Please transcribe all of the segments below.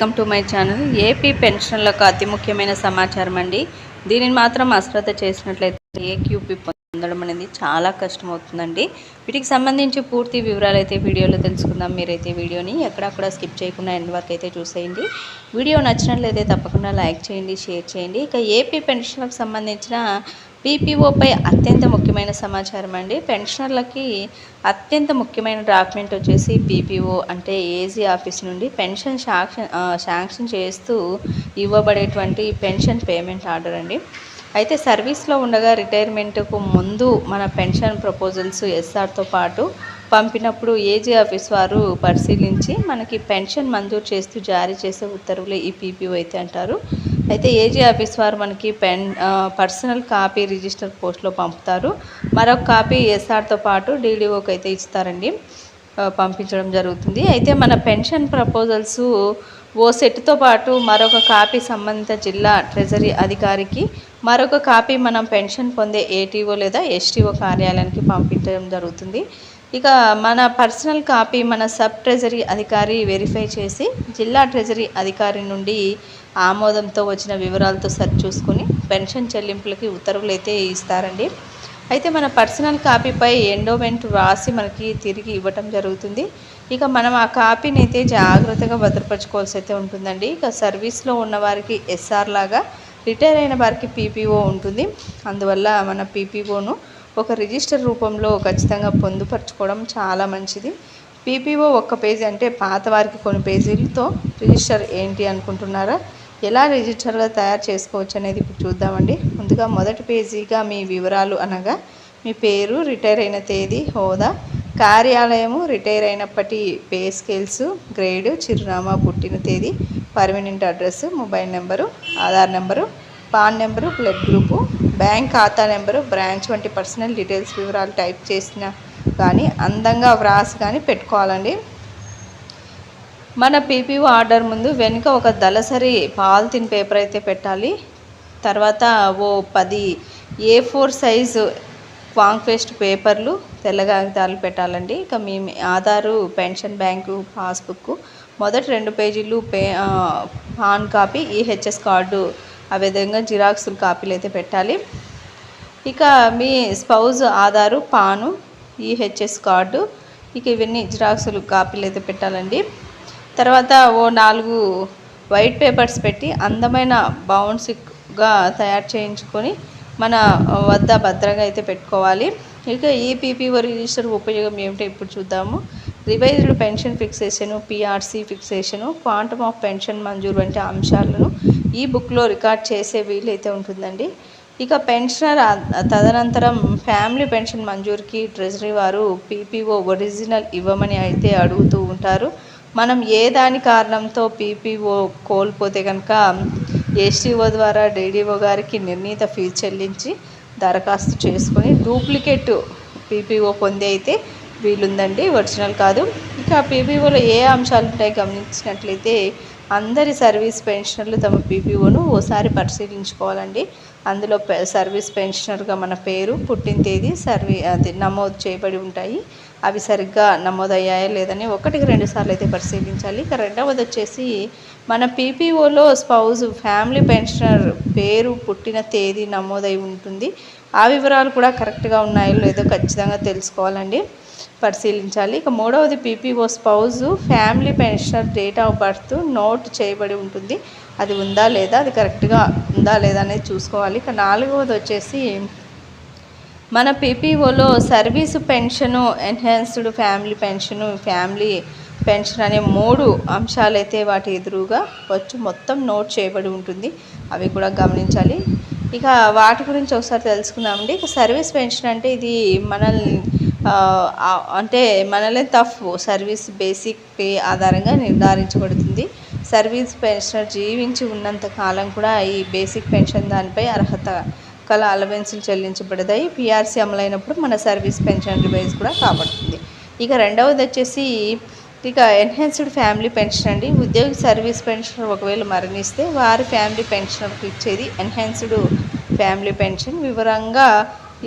Welcome to my channel. AP పెన్షన్లకు అతి ముఖ్యమైన సమాచారం అండి. దీనిని మాత్రం అశ్రద్ధ చేసినట్లయితే ఏక్యూపీ పొందడం అనేది చాలా కష్టమవుతుందండి. వీటికి సంబంధించి పూర్తి వివరాలు అయితే వీడియోలో తెలుసుకుందాం. మీరైతే వీడియోని ఎక్కడక్కడ స్కిప్ చేయకుండా ఎండ్ వరకు అయితే చూసేయండి. వీడియో నచ్చినట్లయితే తప్పకుండా లైక్ చేయండి షేర్ చేయండి. ఇక ఏపీ పెన్షన్లకు సంబంధించిన పీపీఓపై అత్యంత ముఖ్యమైన సమాచారం అండి. పెన్షనర్లకి అత్యంత ముఖ్యమైన డాక్యుమెంట్ వచ్చేసి పీపీఓ అంటే ఏజీ ఆఫీస్ నుండి పెన్షన్ శాంక్షన్ శాంక్షన్ చేస్తూ ఇవ్వబడేటువంటి పెన్షన్ పేమెంట్ ఆర్డర్ అండి. అయితే సర్వీస్లో ఉండగా రిటైర్మెంట్కు ముందు మన పెన్షన్ ప్రపోజల్స్ ఎస్ఆర్తో పాటు పంపినప్పుడు ఏజీ ఆఫీస్ వారు పరిశీలించి మనకి పెన్షన్ మంజూరు చేస్తూ జారీ చేసే ఉత్తర్వులు ఈ పీపీఓ అయితే అంటారు. అయితే ఏజీ ఆఫీస్ వారు మనకి పెన్ పర్సనల్ కాపీ రిజిస్టర్ పోస్ట్లో పంపుతారు. మరొక కాపీ ఎస్ఆర్తో పాటు డీడీఓకి అయితే ఇస్తారండి. పంపించడం జరుగుతుంది. అయితే మన పెన్షన్ ప్రపోజల్స్ ఓ సెట్తో పాటు మరొక కాపీ సంబంధిత జిల్లా ట్రెజరీ అధికారికి మరొక కాపీ మనం పెన్షన్ పొందే ఏటీఓ లేదా ఎస్టీఓ కార్యాలయానికి పంపించడం జరుగుతుంది. ఇక మన పర్సనల్ కాపీ మన సబ్ ట్రెజరీ అధికారి వెరిఫై చేసి జిల్లా ట్రెజరీ అధికారి నుండి ఆమోదంతో వచ్చిన వివరాలతో సరి చూసుకుని పెన్షన్ చెల్లింపులకి ఉత్తర్వులు అయితే ఇస్తారండి. అయితే మన పర్సనల్ కాపీపై ఎండోమెంట్ రాసి మనకి తిరిగి ఇవ్వటం జరుగుతుంది. ఇక మనం ఆ కాపీని అయితే జాగ్రత్తగా భద్రపరచుకోవాల్సి అయితే ఉంటుందండి. ఇక సర్వీస్లో ఉన్న వారికి ఎస్ఆర్ లాగా రిటైర్ అయిన వారికి పీపీఓ ఉంటుంది. అందువల్ల మన పీపీఓను ఒక రిజిస్టర్ రూపంలో ఖచ్చితంగా పొందుపరచుకోవడం చాలా మంచిది. పీపీఓ ఒక్క పేజీ అంటే పాత వారికి కొన్ని పేజీలతో రిజిస్టర్ ఏంటి అనుకుంటున్నారా? ఎలా రిజిస్టర్గా తయారు చేసుకోవచ్చు అనేది ఇప్పుడు చూద్దామండి. ముందుగా మొదటి పేజీగా మీ వివరాలు అనగా మీ పేరు రిటైర్ అయిన తేదీ హోదా కార్యాలయము రిటైర్ అయినప్పటి పే స్కేల్స్ గ్రేడ్ చిరునామా పుట్టిన తేదీ permanent address mobile number Aadhaar number PAN number blood group bank ఖాతా నెంబరు బ్రాంచ్ వంటి పర్సనల్ డీటెయిల్స్ వివరాలు టైప్ చేసిన కానీ అందంగా వ్రాసి కానీ పెట్టుకోవాలండి. మన పీపీఓ ఆర్డర్ ముందు వెనుక ఒక దళసరి పాలిథిన్ పేపర్ అయితే పెట్టాలి. తర్వాత ఓ పది ఏ ఫోర్ సైజు కాంక్వెస్ట్ పేపర్లు తెల్ల కాగితాలు పెట్టాలండి. ఇక మీ ఆధారు పెన్షన్ బ్యాంకు పాస్బుక్ మొదటి రెండు పేజీలు పే పాన్ కాపీ ఈహెచ్ఎస్ కార్డు ఆ విధంగా జిరాక్స్లు కాపీలు అయితే పెట్టాలి. ఇక మీ spouse Aadhaar PAN EHS card ఇక ఇవన్నీ జిరాక్సులు కాపీలు అయితే పెట్టాలండి. తర్వాత ఓ నాలుగు వైట్ పేపర్స్ పెట్టి అందమైన బౌన్స్గా తయారు చేయించుకొని మన వద్ద భద్రంగా అయితే పెట్టుకోవాలి. ఇక ఈపీపీ రిజిస్టర్ ఉపయోగం ఏమిటో ఇప్పుడు చూద్దాము. Revised pension fixation PRC fixation quantum of pension మంజూరు వంటి అంశాలను ఈ బుక్లో రికార్డ్ చేసే వీలైతే ఉంటుందండి. ఇక పెన్షనర్ తదనంతరం ఫ్యామిలీ పెన్షన్ మంజూరుకి ట్రెజరీ వారు పీపీఓ ఒరిజినల్ ఇవ్వమని అయితే అడుగుతూ ఉంటారు. మనం ఏ దాని కారణంతో పీపీఓ కోల్పోతే కనుక ఎస్టీఓ ద్వారా డీడీఓ గారికి నిర్ణీత ఫీజు చెల్లించి దరఖాస్తు చేసుకొని డూప్లికేట్ పీపీఓ పొంది అయితే వీలుందండి ఒరిజినల్ కాదు. ఇక పీపీఓలో ఏ అంశాలు ఉంటాయి గమనించినట్లయితే అందరి సర్వీస్ పెన్షనర్లు తమ పీపీఓను ఓసారి పరిశీలించుకోవాలండి. అందులో పె- సర్వీస్ పెన్షనర్గా మన పేరు పుట్టిన తేదీ సర్వీ అది నమోదు చేయబడి ఉంటాయి. అవి సరిగ్గా నమోదయ్యాయా లేదని ఒకటికి రెండు సార్లు అయితే పరిశీలించాలి. ఇక రెండవది వచ్చేసి మన పీపీఓలో స్పౌజ్ ఫ్యామిలీ పెన్షనర్ పేరు పుట్టిన తేదీ నమోదై ఉంటుంది. ఆ వివరాలు కూడా కరెక్ట్గా ఉన్నాయో లేదో ఖచ్చితంగా తెలుసుకోవాలండి. పరిశీలించాలి. ఇక మూడవది PPO spouse family pensioner date of birth note చేయబడి ఉంటుంది. అది ఉందా లేదా? అది కరెక్ట్గా ఉందా లేదా అనేది చూసుకోవాలి. ఇక నాలుగవది వచ్చేసి మన పీపీఓలో service pension enhanced family pension family pension అనే మూడు అంశాలైతే వాటి ఎదురుగా వచ్చి. మొత్తం నోట్ చేయబడి ఉంటుంది. అవి కూడా గమనించాలి. ఇక వాటి గురించి ఒకసారి తెలుసుకుందామండి. ఇక సర్వీస్ పెన్షన్ అంటే ఇది మనల్ని అంటే మన తఫ్ సర్వీస్ బేసిక్ పే ఆధారంగా నిర్ధారించబడుతుంది. సర్వీస్ పెన్షనర్ జీవించి ఉన్నంత కాలం కూడా ఈ బేసిక్ పెన్షన్ దానిపై అర్హత కల అలవెన్సులు చెల్లించబడతాయి. పిఆర్సీ అమలైనప్పుడు మన సర్వీస్ పెన్షన్ రివైజ్ కూడా కాబడుతుంది. ఇక రెండవది వచ్చేసి ఇక ఎన్హాన్స్డ్ ఫ్యామిలీ పెన్షన్ అండి. ఉద్యోగి సర్వీస్ పెన్షనర్ ఒకవేళ మరణిస్తే వారి ఫ్యామిలీ పెన్షనర్కి ఇచ్చేది ఎన్హాన్స్డ్ ఫ్యామిలీ పెన్షన్ వివరంగా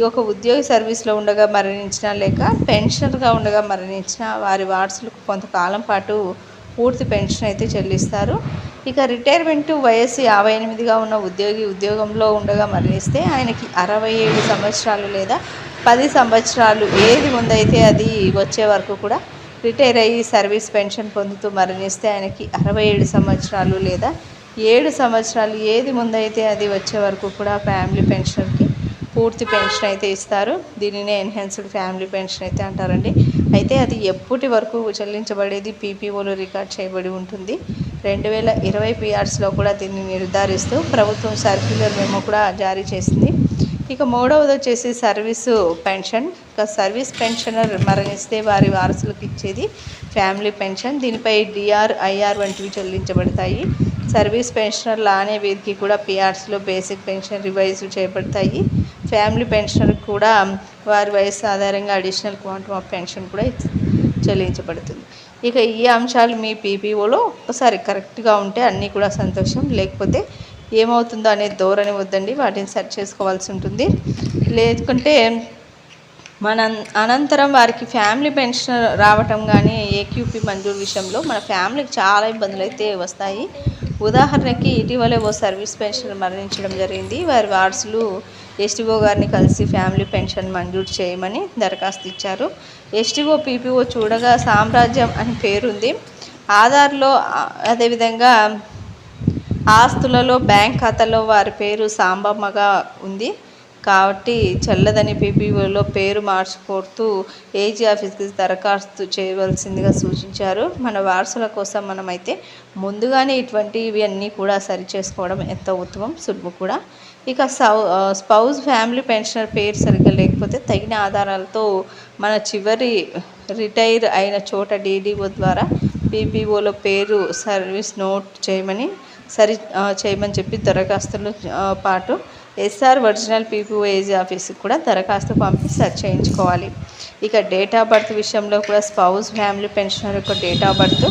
ఒక ఉద్యోగి సర్వీస్లో ఉండగా మరణించిన లేక పెన్షనర్గా ఉండగా మరణించిన వారి వారసులకు కొంతకాలం పాటు పూర్తి పెన్షన్ అయితే చెల్లిస్తారు. ఇక రిటైర్మెంట్ వయస్సు యాభై ఎనిమిదిగా ఉన్న ఉద్యోగి ఉద్యోగంలో ఉండగా మరణిస్తే ఆయనకి అరవై ఏడు సంవత్సరాలు లేదా పది సంవత్సరాలు ఏది ముందైతే అది వచ్చే వరకు కూడా రిటైర్ అయ్యి సర్వీస్ పెన్షన్ పొందుతూ మరణిస్తే ఆయనకి అరవై ఏడు సంవత్సరాలు లేదా ఏడు సంవత్సరాలు ఏది ముందైతే అది వచ్చే వరకు కూడా ఫ్యామిలీ పెన్షన్కి పూర్తి పెన్షన్ అయితే ఇస్తారు. దీనినే ఎన్హాన్స్డ్ ఫ్యామిలీ పెన్షన్ అయితే అంటారండి. అయితే అది ఎప్పటి వరకు చెల్లించబడేది? పీపీఓలో రికార్డ్ చేయబడి ఉంటుంది. రెండు వేల ఇరవై పిఆర్స్లో కూడా దీన్ని నిర్ధారిస్తూ ప్రభుత్వం సర్క్యులర్ మేము కూడా జారీ చేసింది. ఇక మూడవది వచ్చేసి సర్వీసు పెన్షన్. ఇక సర్వీస్ పెన్షనర్ మరణిస్తే వారి వారసులకు ఇచ్చేది ఫ్యామిలీ పెన్షన్. దీనిపై డిఆర్ ఐఆర్ వంటివి చెల్లించబడతాయి. సర్వీస్ పెన్షనర్ అనే వీరికి కూడా పిఆర్స్లో బేసిక్ పెన్షన్ రివైజ్ చేయబడతాయి. ఫ్యామిలీ పెన్షనర్ కూడా వారి వయసు ఆధారంగా అడిషనల్ క్వాంటమ్ ఆఫ్ పెన్షన్ కూడా చెల్లించబడుతుంది. ఇక ఈ అంశాలు మీ పీపీఓలో ఒకసారి కరెక్ట్గా ఉంటే అన్నీ కూడా సంతోషం. లేకపోతే ఏమవుతుందో అనే ధోరణి వద్దండి. వాటిని సెర్చ్ చేసుకోవాల్సి ఉంటుంది. లేకుంటే మన అనంతరం వారికి ఫ్యామిలీ పెన్షన్ రావటం కానీ ఏక్యూపీ మంజూరు విషయంలో మన ఫ్యామిలీకి చాలా ఇబ్బందులు అయితే వస్తాయి. ఉదాహరణకి ఇటీవలే ఓ సర్వీస్ పెన్షన్ మరణించడం జరిగింది. వారి వారసులు ఎస్టీఓ గారిని కలిసి ఫ్యామిలీ పెన్షన్ మంజూరు చేయమని దరఖాస్తు ఇచ్చారు. ఎస్టీఓ పీపీఓ చూడగా సామ్రాజ్యం అని పేరుంది. ఆధార్లో అదేవిధంగా ఆస్తులలో బ్యాంక్ ఖాతాలో వారి పేరు సాంబమ్మగా ఉంది. కాబట్టి చల్లదని పీపీఓలో పేరు మార్చుకోతూ ఏజీ ఆఫీస్కి దరఖాస్తు చేయవలసిందిగా సూచించారు. మన వారసుల కోసం మనమైతే ముందుగానే ఇటువంటివి అన్నీ కూడా సరి చేసుకోవడం ఉత్తమం? సులువు కూడా. ఇక సౌ స్పౌజ్ ఫ్యామిలీ పెన్షనర్ పేరు సరిగ్గా లేకపోతే తగిన ఆధారాలతో మన చివరి రిటైర్ అయిన చోట డీడీఓ ద్వారా పీపీఓలో పేరు సర్వీస్ నోట్ చేయమని సరి చేయమని చెప్పి దరఖాస్తులు పాటు ఎస్ఆర్ ఒరిజినల్ పీపీఓ ఏజ్ ఆఫీస్కి కూడా దరఖాస్తు పంపి సెర్చ్ చేయించుకోవాలి. ఇక డేట్ ఆఫ్ బర్త్ విషయంలో కూడా స్పౌస్ ఫ్యామిలీ పెన్షనర్ యొక్క date of birth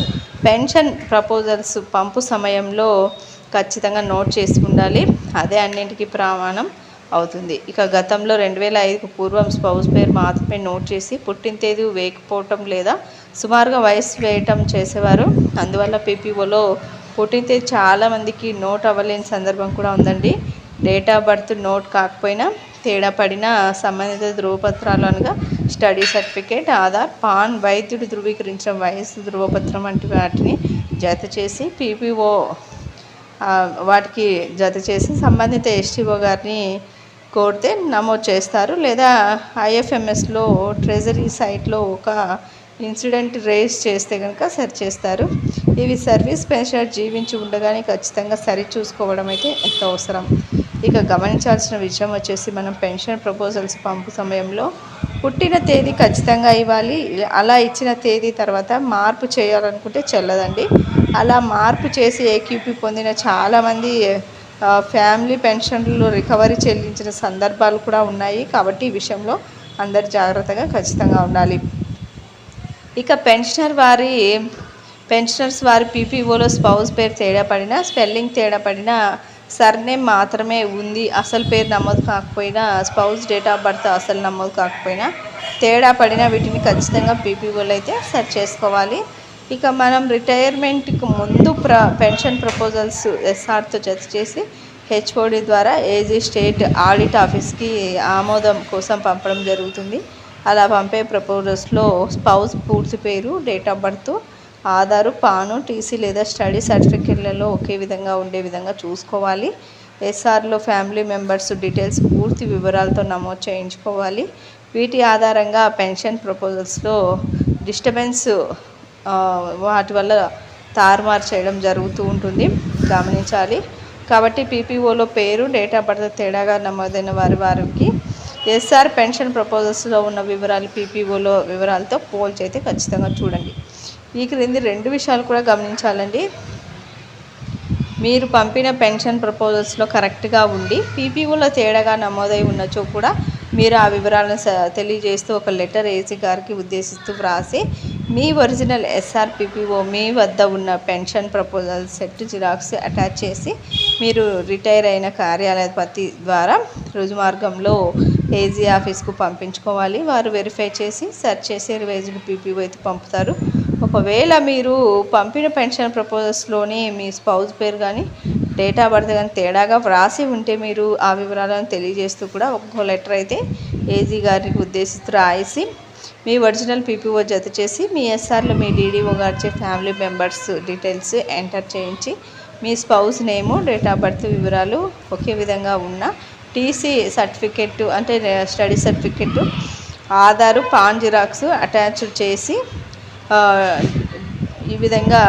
pension proposals పంపు సమయంలో ఖచ్చితంగా నోట్ చేసి ఉండాలి అదే అన్నింటికి ప్రమాణం అవుతుంది. ఇక గతంలో రెండు వేల ఐదుకు పూర్వం స్పౌస్ పేరు మాత్రమే నోట్ చేసి పుట్టిన తేదీ వేయకపోవటం లేదా సుమారుగా వయసు వేయటం చేసేవారు. అందువల్ల పీపీఓలో పుట్టిన తేదీ చాలామందికి నోట్ అవ్వలేని సందర్భం కూడా ఉందండి. డేట్ ఆఫ్ బర్త్ నోట్ కాకపోయినా తేడా పడిన సంబంధిత ధృవపత్రాలు అనగా స్టడీ సర్టిఫికేట్ ఆధార్ పాన్ వైద్యుడు ధృవీకరించిన వయస్సు ధృవపత్రం వంటి వాటిని జత చేసి పీపీఓ వాటికి జత చేసి సంబంధిత ఎస్టీఓ గారిని కోరితే నమోదు చేస్తారు. లేదా ఐఎఫ్ఎంఎస్లో ట్రెజరీ సైట్లో ఒక ఇన్సిడెంట్ రేస్ చేస్తే కనుక సరి చేస్తారు. ఇవి సర్వీస్ పెన్షనర్ జీవించి ఉండగానే ఖచ్చితంగా సరి చూసుకోవడం అయితే ఎంత అవసరం? ఇక గమనించాల్సిన విషయం వచ్చేసి మనం పెన్షన్ ప్రపోజల్స్ పంపు సమయంలో పుట్టిన తేదీ ఖచ్చితంగా ఇవ్వాలి. అలా ఇచ్చిన తేదీ తర్వాత మార్పు చేయాలనుకుంటే చెల్లదండి. అలా మార్పు చేసి ఏక్యూపీ పొందిన చాలామంది ఫ్యామిలీ పెన్షన్లు రికవరీ చెల్లించిన సందర్భాలు కూడా ఉన్నాయి కాబట్టి ఈ విషయంలో అందరు జాగ్రత్తగా ఖచ్చితంగా ఉండాలి. ఇక పెన్షనర్ వారి పెన్షనర్స్ వారి పీపీఓలో స్పౌస్ పేరు తేడా పడినా స్పెల్లింగ్ తేడా పడినా సర్నేమ్ మాత్రమే ఉంది. అసలు పేరు నమోదు కాకపోయినా స్పౌస్ డేట్ ఆఫ్ బర్త్ అసలు నమోదు కాకపోయినా తేడా పడినా వీటిని ఖచ్చితంగా పీపీఓలో అయితే సెర్చ్ చేసుకోవాలి. ఇక మనం రిటైర్మెంట్కి ముందు ప్ర పెన్షన్ ప్రపోజల్స్ ఎస్ఆర్తో జత చేసి హెచ్ఓడి ద్వారా ఏజీ స్టేట్ ఆడిట్ ఆఫీస్కి ఆమోదం కోసం పంపడం జరుగుతుంది. అలా పంపే ప్రపోజల్స్లో స్పౌస్ పూర్తి పేరు date of birth Aadhaar PAN TC లేదా స్టడీ సర్టిఫికెట్లలో ఒకే విధంగా ఉండే విధంగా చూసుకోవాలి. ఎస్ఆర్లో ఫ్యామిలీ మెంబర్స్ డీటెయిల్స్ పూర్తి వివరాలతో నమోదు చేయించుకోవాలి. వీటి ఆధారంగా పెన్షన్ ప్రపోజల్స్లో డిస్టర్బెన్స్ వాటి వల్ల తారుమారు చేయడం జరుగుతూ ఉంటుంది. గమనించాలి. కాబట్టి పీపీఓలో పేరు డేట్ ఆఫ్ బర్త్ తేడాగా నమోదైన వారి వారికి ఎస్ఆర్ పెన్షన్ ప్రపోజల్స్లో ఉన్న వివరాలు పీపీఓలో వివరాలతో పోల్చి అయితే ఖచ్చితంగా చూడండి. ఈ క్రింది రెండు విషయాలు కూడా గమనించాలండి. మీరు పంపిన పెన్షన్ ప్రపోజల్స్లో కరెక్ట్గా ఉండి పీపీఓలో తేడాగా నమోదై ఉన్నచో కూడా మీరు ఆ వివరాలను తెలియజేస్తూ ఒక లెటర్ ఏసీ గారికి ఉద్దేశిస్తూ వ్రాసి మీ ఒరిజినల్ ఎస్ఆర్పిపిఓ మీ వద్ద ఉన్న pension proposal set xerox attach చేసి మీరు రిటైర్ అయిన కార్యాలయపతి ద్వారా రుజుమార్గంలో ఏజీ ఆఫీస్కు పంపించుకోవాలి. వారు వెరిఫై చేసి సెర్చ్ చేసి రివైజ్డ్ పీపీఓ అయితే పంపుతారు. ఒకవేళ మీరు పంపిన పెన్షన్ ప్రపోజల్స్లోని మీ స్పౌజ్ పేరు కానీ డేట్ ఆఫ్ బర్త్ కానీ తేడాగా వ్రాసి ఉంటే మీరు ఆ వివరాలను తెలియజేస్తూ కూడా ఒక్కో లెటర్ అయితే ఏజీ గారికి ఉద్దేశిస్తూ రాసి మీ ఒరిజినల్ పీపీఓ జత చేసి మీ ఎస్ఆర్లో మీ డీడీఓ గారిచే ఫ్యామిలీ మెంబర్స్ డీటెయిల్స్ ఎంటర్ చేయించి మీ spouse name date of birth వివరాలు ఒకే విధంగా ఉన్న టీసీ సర్టిఫికెట్ అంటే study certificate Aadhaar PAN xerox attach చేసి ఈ విధంగా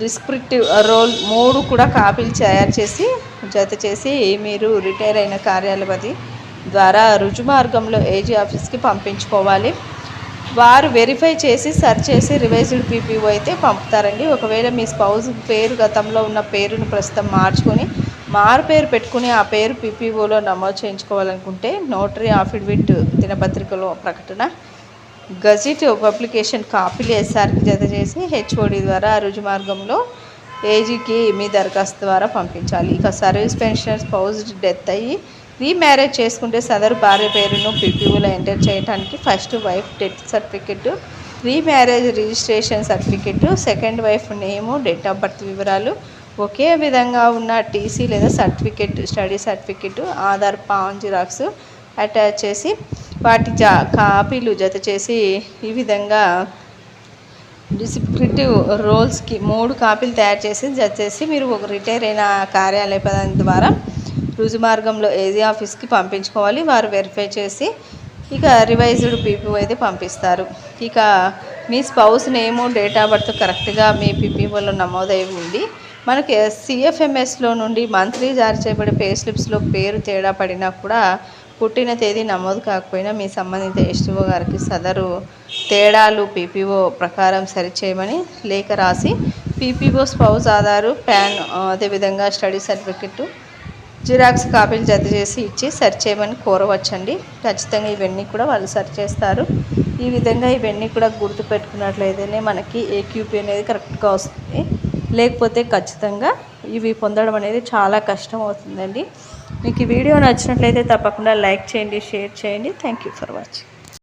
డిస్క్రిప్టివ్ రోల్ మూడు కూడా కాపీలు తయారు చేసి జత చేసి మీరు రిటైర్ అయిన కార్యాలపతి ద్వారా రుజుమార్గంలో ఏజీ ఆఫీస్కి పంపించుకోవాలి. వారు వెరిఫై చేసి సర్చ్ చేసి రివైజ్డ్ పీపీఓ అయితే పంపుతారండి. ఒకవేళ మీ స్పౌజ్ పేరు గతంలో ఉన్న పేరును ప్రస్తుతం మార్చుకొని మారు పేరు పెట్టుకుని ఆ పేరు పీపీఓలో నమోదు చేయించుకోవాలనుకుంటే నోటరీ ఆఫిడవిట్ దినపత్రికలో ప్రకటన గజిట్ పబ్లికేషన్ కాపీలు ఎస్ఆర్కి జత చేసి హెచ్ఓడి ద్వారా రుజుమార్గంలో ఏజీకి మీ దరఖాస్తు ద్వారా పంపించాలి. ఇక సర్వీస్ పెన్షన్ స్పౌజ్ డెత్ అయ్యి రీమ్యారేజ్ చేసుకుంటే సదరు భార్య పేరును పీపీఓలో ఎంటర్ చేయడానికి first wife death certificate remarriage registration certificate second wife name date of birth వివరాలు ఒకే విధంగా ఉన్న టీసీ లేదా certificate study certificate Aadhaar PAN xerox attach చేసి వాటి జా కాపీలు జత చేసి ఈ విధంగా డిస్క్రిప్టివ్ రోల్స్కి మూడు కాపీలు తయారు చేసి జత చేసి మీరు ఒక రిటైర్ అయిన కార్యాలయ పదాన్ని ద్వారా రుజుమార్గంలో ఏజీ ఆఫీస్కి పంపించుకోవాలి వారు వెరిఫై చేసి ఇక రివైజ్డ్ పీపీఓ అయితే పంపిస్తారు. ఇక మీ spouse name date of birth కరెక్ట్గా మీ పీపీఓలో నమోదై ఉండి మనకి సిఎఫ్ఎంఎస్లో నుండి మంత్లీ జారీ చేయబడే పే స్లిప్స్లో పేరు తేడా పడినా కూడా పుట్టిన తేదీ నమోదు కాకపోయినా మీ సంబంధిత ఎస్టీఓ గారికి సదరు తేడాలు పీపీఓ ప్రకారం సరిచేయమని లేఖ రాసి పీపీఓ స్పౌస్ ఆధారు ప్యాన్ అదేవిధంగా స్టడీ సర్టిఫికెట్ జిరాక్స్ కాపీలు జత చేసి ఇచ్చి సెర్చ్ చేయమని కోరవచ్చండి. ఖచ్చితంగా ఇవన్నీ కూడా వాళ్ళు సెర్చ్ చేస్తారు. ఈ విధంగా ఇవన్నీ కూడా గుర్తుపెట్టుకున్నట్లయితేనే మనకి ఏక్యూపీ అనేది కరెక్ట్గా వస్తుంది. లేకపోతే ఖచ్చితంగా ఇవి పొందడం అనేది చాలా కష్టం అవుతుందండి. మీకు ఈ వీడియో నచ్చినట్లయితే తప్పకుండా లైక్ చేయండి షేర్ చేయండి. Thank you for watching.